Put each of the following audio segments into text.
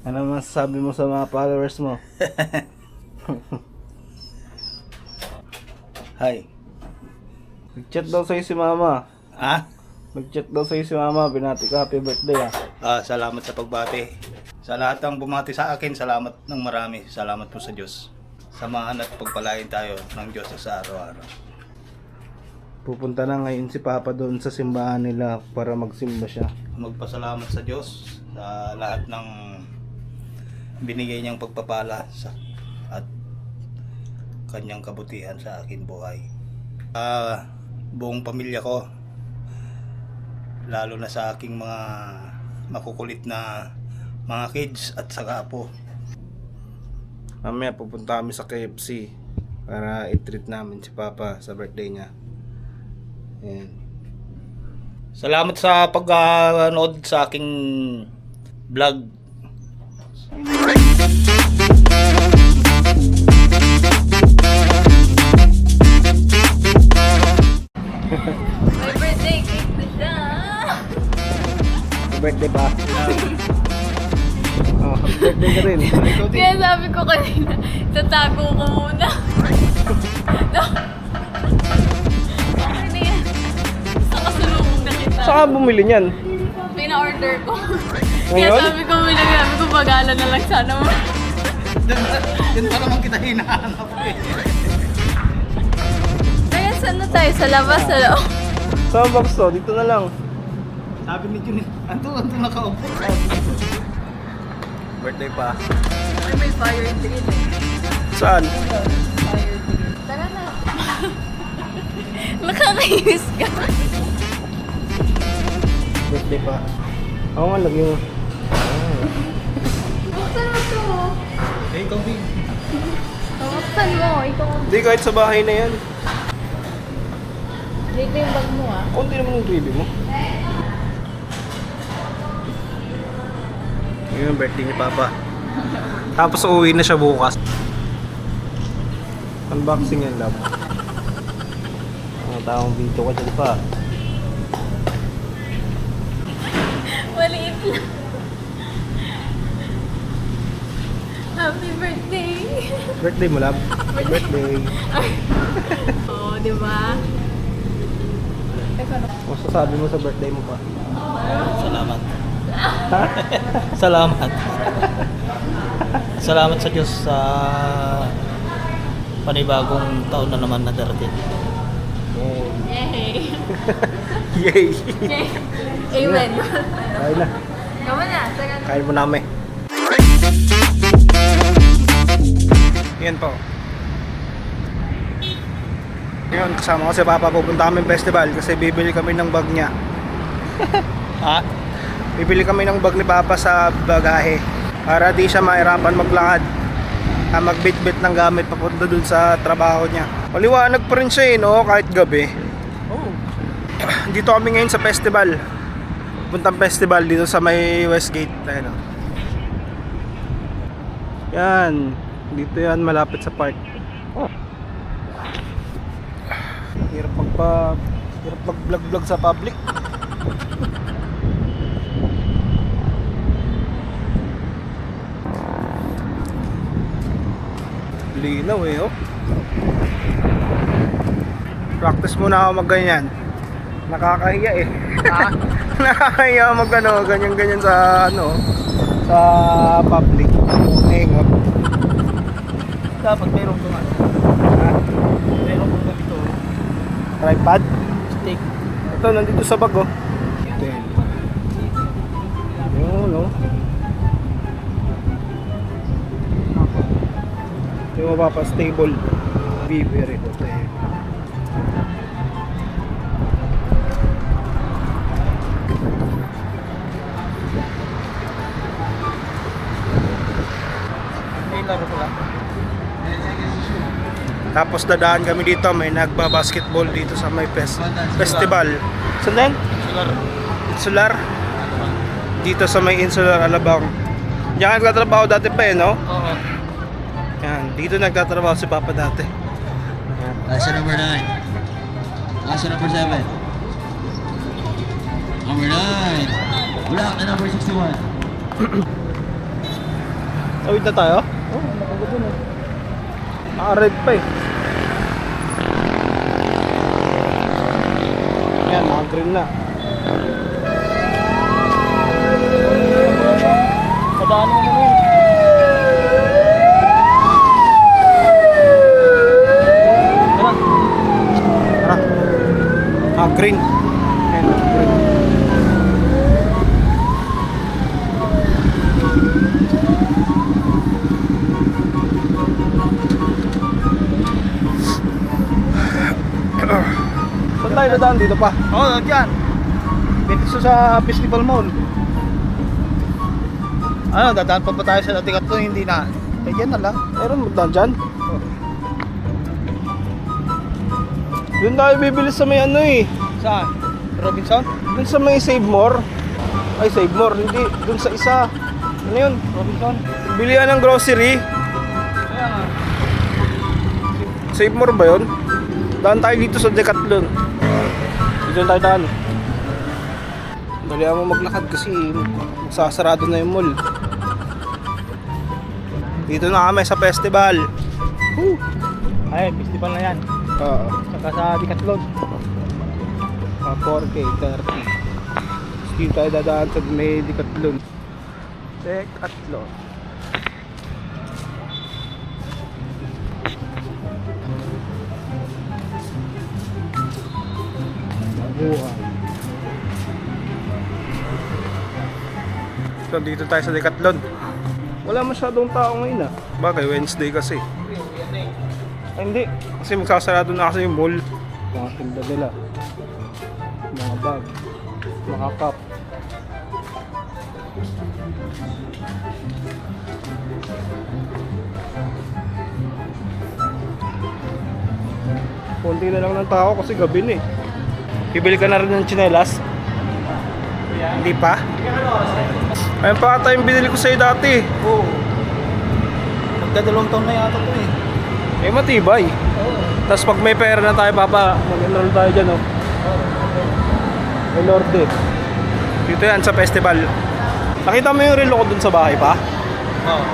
Ano masasabi mo sa mga followers mo? Hi. Nag-chat daw sa'yo si mama. Ah? Nag-chat daw sa'yo si mama. Binati ka happy birthday ah. Ah, salamat sa pagbati. Sa lahat ng bumati sa akin, salamat ng marami. Salamat po sa Diyos. Samahan at pagpalain tayo ng Diyos sa araw-araw. Pupunta na ngayon si Papa doon sa simbahan nila para magsimba siya. Magpasalamat sa Diyos sa lahat ng binigay niyang pagpapala sa at kanyang kabutihan sa akin buhay. Ah, buong pamilya ko lalo na sa aking mga makukulit na mga kids at saka po Mamaya pupunta kami sa KFC para i-treat namin si Papa sa birthday niya. Ayan. Salamat sa pag-anood sa aking vlog. Tatago ko muna. no. Ano yan? Sa kasulubong na kita. Saan ka bumili niyan? Pina-order ko. Kaya Ngayon? sabi ko, may sabi ko, bagala na lang sana mo. Yan pa naman kita hinahanap eh. Kaya saan na tayo? Sa labas, sa loob. Saan box to? Dito na lang. Sabi ni Jun, anto, anto nakaupo. Birthday pa. Ay, may fire drill. Saan? Tara na. Nakakainis ka. Birthday pa. Oo nga, lagyan mo. Buksan mo to. Ikaw, Big. Buksan mo. Ikaw. Hindi, kahit sa bahay na yan. Dito yung bag mo ah. Kunti naman yung gravy mo. Yun yung birthday ni Papa. Tapos uuwi na siya bukas. Unboxing yan, love. Mga taong video ka dyan pa. Maliit lang. Happy birthday! Birthday mo, love. Birthday. Oo, di ba? Teka na. Kung sasabi mo sa birthday mo pa. Salamat. Salamat. Salamat sa Diyos sa panibagong taon na naman na darating. Yay. Yay! Yay! Amen. Kain na. Kamu na, na. Kain mo namin. Yan po. Ngayon, kasama ko si Papa pupunta kami festival kasi bibili kami ng bag niya. Ha? Bibili kami ng bag ni Papa sa bagahe para di siya mahirapan maglakad. Ah, magbitbit ng gamit papunta dun sa trabaho niya. Maliwanag pa rin siya eh, no? Kahit gabi. Oh. Dito kami ngayon sa festival. Puntang festival dito sa may Westgate. Ayan o. Yan. Dito yan malapit sa park. Hirap magpa... Hirap mag-vlog-vlog sa public. Linaw eh oh. Practice muna ako mag ganyan. Nakakahiya eh. Nakakahiya mag ano, ganyan ganyan sa ano sa public. Ingot. Dapat meron kang ano. Meron kang ganito. Tripod. Stick. Ito nandito sa bag oh. Yun oh. Yung mapapa stable. Be very good. Tapos dadaan kami dito, may nagba-basketball dito sa may fest festival. Saan din? Laro. Insular? Dito sa may Insular Alabang. Diyan nagtatrabaho dati pa eh, no? Oo. Yan, dito nagtatrabaho si Papa dati. Lesson number nine. Lesson number seven. Number nine. Black na number 61. Tawid na tayo? Oo, oh, nakagod dun eh. Naka-red pa eh. Yan, naka-green na. Dadaan dito pa? Oo, oh, dyan. Dito sa Festival Mall. Ano, dadaan pa ba tayo sa dating katlo? Hindi na. Eh, dyan na lang. Meron mo dadaan dyan? Doon tayo bibili sa may ano eh. Saan? Robinson? Doon sa may Save More. Ay, Save More. Hindi. Doon sa isa. Ano yun? Robinson? Bilihan ng grocery. Kaya nga. Save More ba yun? Daan tayo dito sa Decathlon. Dito tayo daan. Dalihan mo maglakad kasi magsasarado na yung mall. Dito na kami sa festival. Woo! Ay, festival na yan. Oo. Saka sa Decathlon. Ah, 4K, 30. Dito tayo dadaan sa may Decathlon. Decathlon. Baguhan. So, dito tayo sa Decathlon. Wala masyadong tao ngayon ah. Bagay, Wednesday kasi. Ay, hindi. Kasi magsasarado na kasi yung mall. Mga tinda nila. Mga bag. Mga cup. Konti na lang ng tao kasi gabi na eh. Bibili ka na rin ng tsinelas? Hindi pa? Ayun pa ata yung binili ko sa'yo dati. Oo. Magdadalawang taon na yata to eh. Eh matibay. Oo. Tapos pag may pera na tayo, papa, mag-enroll tayo dyan, oh. May Lorde. Dito yan, sa festival. Nakita mo yung relo ko dun sa bahay pa? Oo.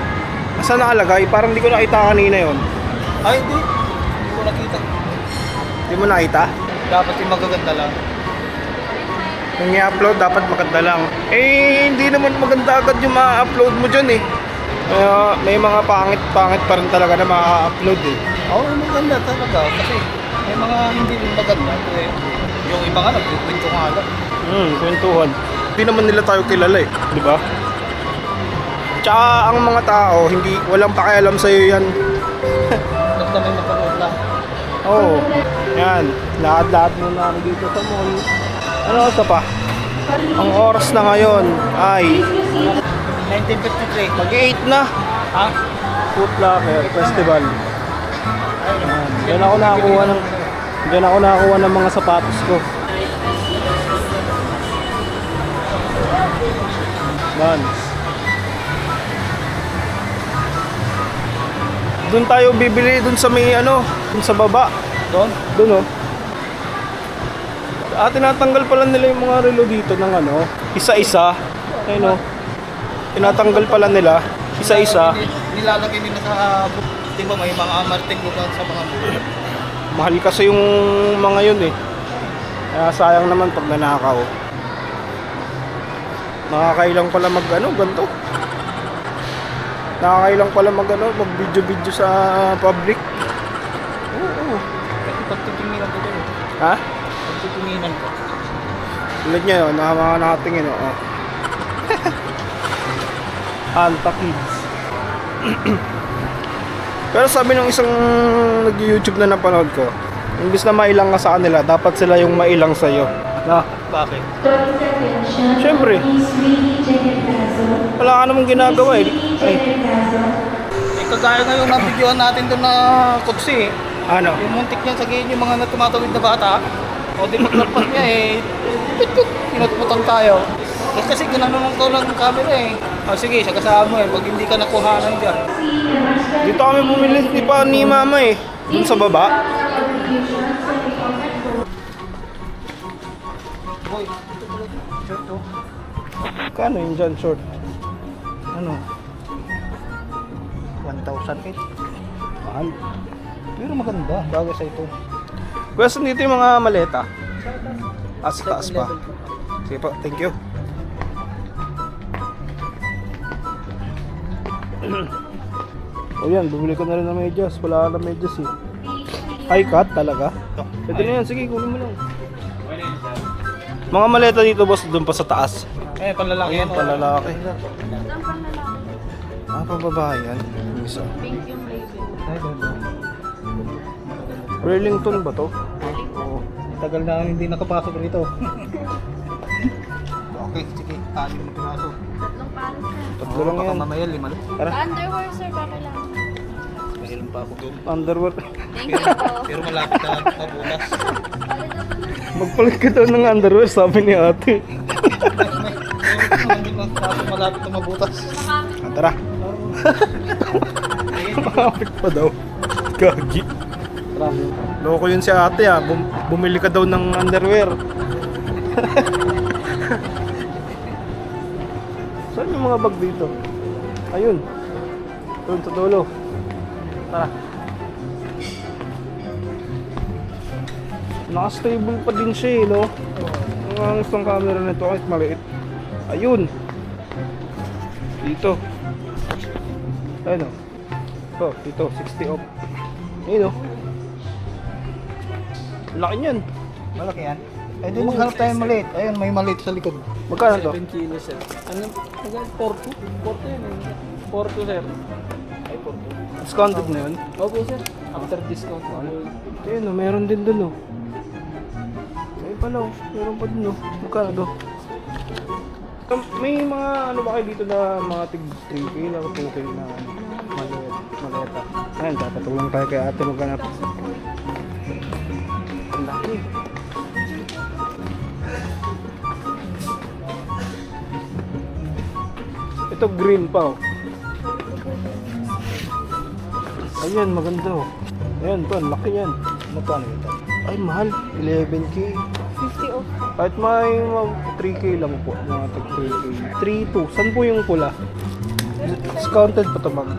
Saan nakalagay? Parang di ko nakita kanina yon. Ay, hindi. Hindi ko nakita. Di mo nakita? Dapat yung magaganda lang. Yung i-upload, dapat maganda lang. Eh, hindi naman maganda agad yung ma-upload mo dyan eh. Kaya may mga pangit-pangit pa rin talaga na ma-upload eh. Oo, maganda talaga. Kasi may mga hindi rin maganda. Eh, yung iba nga, nagkukwento nga lang. Hmm, kwentuhan. Hindi naman nila tayo kilala eh, di ba? Tsaka ang mga tao, hindi, walang pakialam sa'yo yan. Basta may mapanood lang. Oo. Yan. Lahat-lahat muna kami dito sa mall. Ano na pa? Ang oras na ngayon ay 1953. mag-8 na. Ha? Foot Locker Festival. Yan. Diyan ako nakakuha ng Diyan ako nakakuha ng mga sapatos ko. Vans. Doon tayo bibili doon sa may ano, doon sa baba. Doon? Doon oh. Ah, tinatanggal pala nila yung mga relo dito ng ano, isa-isa. Ayun oh. Tinatanggal pala nila, isa-isa. Ni- Nilalagay nila sa. Di ba may mga amarting ko sa mga book. Mahal kasi yung mga yun eh. Kaya sayang naman pag nanakaw. Nakakailang pala mag ano, ganito. Nakakailang pala mag ano, mag video video sa public. Tulad niya yun, na mga nakatingin oh. Anta Kids. Pero sabi ng isang nag-YouTube na napanood ko, imbis na mailang ka sa kanila, dapat sila yung mailang sa'yo. Na, Bakit? syempre, wala ka namang ginagawa eh. Ay, Eh, kagaya ngayon na videoan natin doon na kutsi ano? Yung muntik niya sa yung mga natumatawid na bata. O di maglalpas niya eh. Pit pit. Pinatputan tayo. Eh, kasi ginanon ko lang ng camera eh. O sige, sa kasama mo eh. Pag hindi ka nakuhanan dyan. Dito kami bumili ni pa ni mama eh. Dun sa baba. Boy, oh. Kano yung dyan short? Ano? 1,008. Mahal. Pero maganda. Bagay sa ito. Kuya, saan dito yung mga maleta? Ah, sa taas pa. Sige po, thank you. o yan, bumili ko na rin ng medyas. Wala ka ng medyas eh. High cut talaga? Pwede na yan, sige, kunin mo lang. Mga maleta dito boss, doon pa sa taas. Eh, panlalaki Ayan, palalaki. Ah, pababae yan. Isa. Pink yung label. Burlington ba to? Oo. Tagal na akong hindi nakapasok rito. okay, sige. Anim na pinaso. Tatlong pares na. Tatlo lang yan. mamaya lima lang. Tara, Underwear, sir, ba kailangan? Mayroon pa ako doon. underwear. Thank you po. Pero malapit na mabutas. Magpalit ka daw ng underwear, sabi ni ate. Malapit na mabutas. Ah, tara. Makapit pa daw. Gagi. Loko yun si ate ah. Bum- bumili ka daw ng underwear. Saan yung mga bag dito? Ayun. Doon sa. Tara. Naka-stable pa din siya eh, no? Ang angas ng camera nito kahit maliit. Ayun. Dito. Ayun o. Oh, dito, 60 off. Ayun o. Laki niyan. Malaki yan. Eh di maghanap tayo ng maliit. Ayun, may maliit sa likod. Magkano to? 7 kilos sir. Ano? Hanggang 4 4 yun eh. 4 sir. Ay 4 Discounted na yun? Opo sir. After discount. Ano? Ayun o, meron din dun o. Ayun pala o, meron pa dun o. Magkano to? Um, May mga ano ba kayo dito na mga tig 3K na 2K na maliit, maleta. Ayun, papatulong tayo kay ate maghanap. Ito green pa oh. Ayan, maganda oh. Ayan, ang laki yan. Magkano ito? Ay, mahal. 11K. 50 off. Kahit may mga 3K lang po. Mga tag 3K. 3-2. Saan po yung pula? Discounted pa ito, ma'am.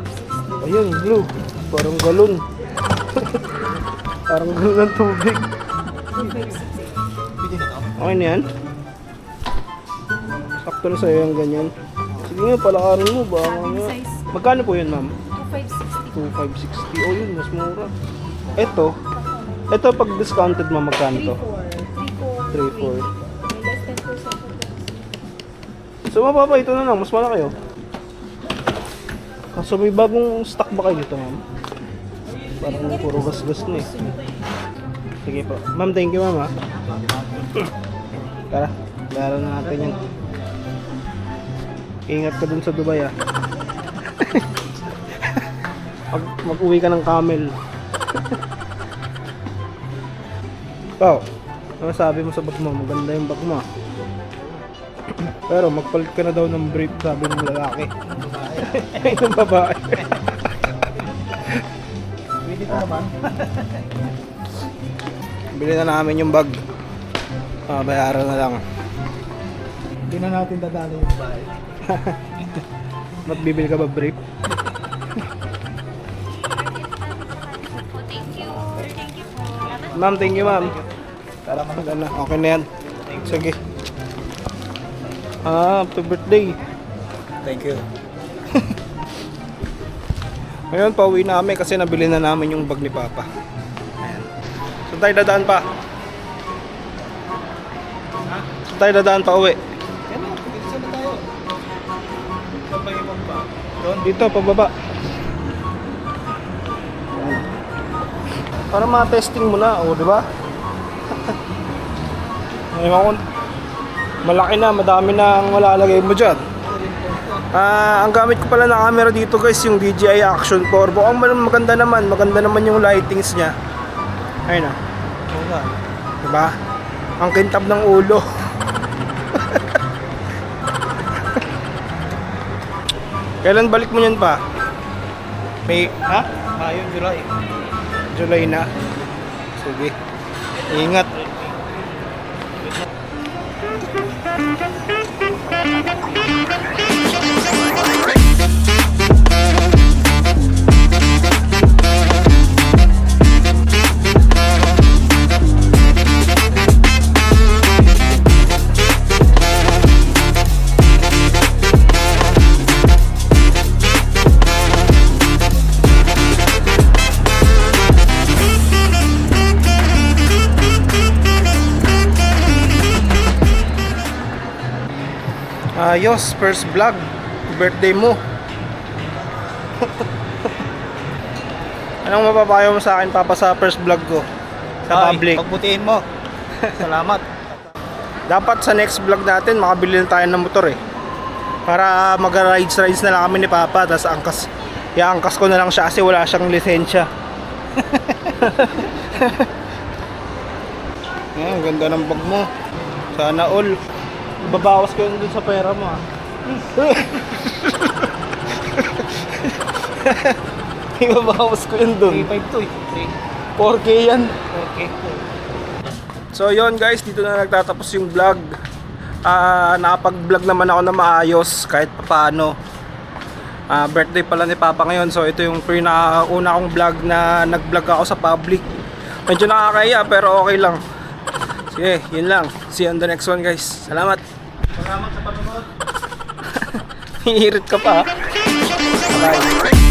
Ayun, blue. Parang galon. Parang galon ng tubig. Okay na yan? Sakto na sa'yo yung ganyan. Sige nga, palakarin mo ba? Mga... Magkano po yun, ma'am? 2560. 2560. Oh, yun, mas mura. Ito, ito pag discounted mo, magkano to? 3-4. 3-4. 3-4. May less 10% off. So mababa ito na lang, mas malaki oh. Kaso may bagong stock ba kayo dito ma'am? Parang puro gas-gas na eh. Sige po. Ma'am, thank you ma'am ha. Tara, bayaran na natin yan. Ingat ka dun sa Dubai ah. Mag mag-uwi ka ng camel. Pao, ano sabi mo sa bag mo? Maganda yung bag mo ah. Pero magpalit ka na daw ng brief sabi ng lalaki. Ay, ng babae. Pwede to naman. Bili na namin yung bag. Ah, bayaran na lang. Hindi na natin dadali yung bahay. Magbibili ka ba brief? Thank you. Thank you po. Ma'am, thank you ma'am. Tara, wala na. Okay na yan. Sige. Ah, happy birthday. Thank you. Ngayon, pauwi namin kasi nabili na namin yung bag ni Papa. So tayo dadaan pa. So tayo dadaan pa uwi. Yan pwede na tayo. Saan pa. Dito, pababa. Ayan. Para ma-testing mo na, o, di ba? Ewan ko, malaki na, madami na ang malalagay mo dyan. Ah, ang gamit ko pala na camera dito guys, yung DJI Action 4. Bukang mag- maganda naman, maganda naman yung lightings niya. Ayun na, Diba? Ang kintab ng ulo. Kailan balik mo yan pa? May, Ha? Ah, yun, July. July na. Sige. Ingat. Ayos, first vlog. Birthday mo. Anong mapapayo mo sa akin, Papa, sa first vlog ko? Sa Ay, public. Pagbutihin mo. Salamat. Dapat sa next vlog natin, makabili na tayo ng motor eh. Para mag-rides-rides na lang kami ni Papa, tapos angkas, iangkas ko na lang siya kasi wala siyang lisensya. Ang ganda ng bag mo. Sana all. Babawas ko yun dun sa pera mo ah. Ibabawas ko yun dun. 3.5 to eh. 4K yan. Okay. So yon guys, dito na nagtatapos yung vlog. Ah, nakapag-vlog naman ako na maayos kahit paano. Ah, birthday pala ni Papa ngayon. So ito yung pinakauna kong vlog na nag-vlog ako sa public. Medyo nakakaya pero okay lang. Sige, yun lang. See you on the next one guys. Salamat. Salamat sa panonood. Hihirit ka pa. Bye.